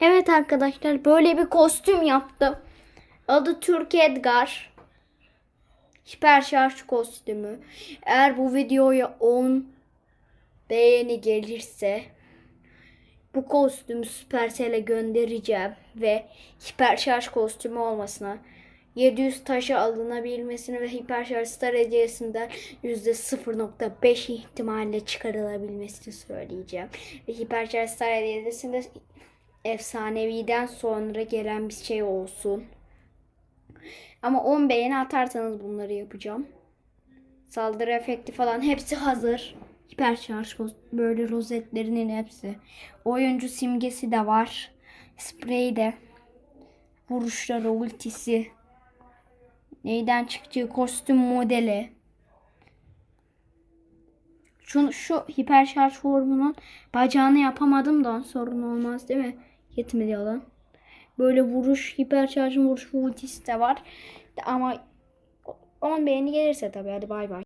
Evet arkadaşlar böyle bir kostüm yaptım. Adı Türk Edgar. Hiper şarj kostümü. Eğer bu videoya 10 beğeni gelirse bu kostümü Supercell'e göndereceğim ve hiper şarj kostümü olmasına 700 taşı alınabilmesini ve hiper şarj star hediyesinden %0.5 ihtimalle çıkarılabilmesini söyleyeceğim. Ve hiper şarj star hediyesinde efsaneviden sonra gelen bir şey olsun. Ama 10 beğeni atarsanız bunları yapacağım. Saldırı efekti falan hepsi hazır. Hiper şarj kost- böyle rozetlerinin hepsi. Oyuncu simgesi de var. Sprey de. Vuruşları, ultisi. Neyden çıktığı kostüm modeli. Şu, şu hiper şarj formunun bacağını yapamadım da sorun olmaz değil mi? Yetmedi alan. Böyle vuruş, hiper şarjın vuruş ultisi de var. Ama 10 beğeni gelirse tabii hadi bay bay.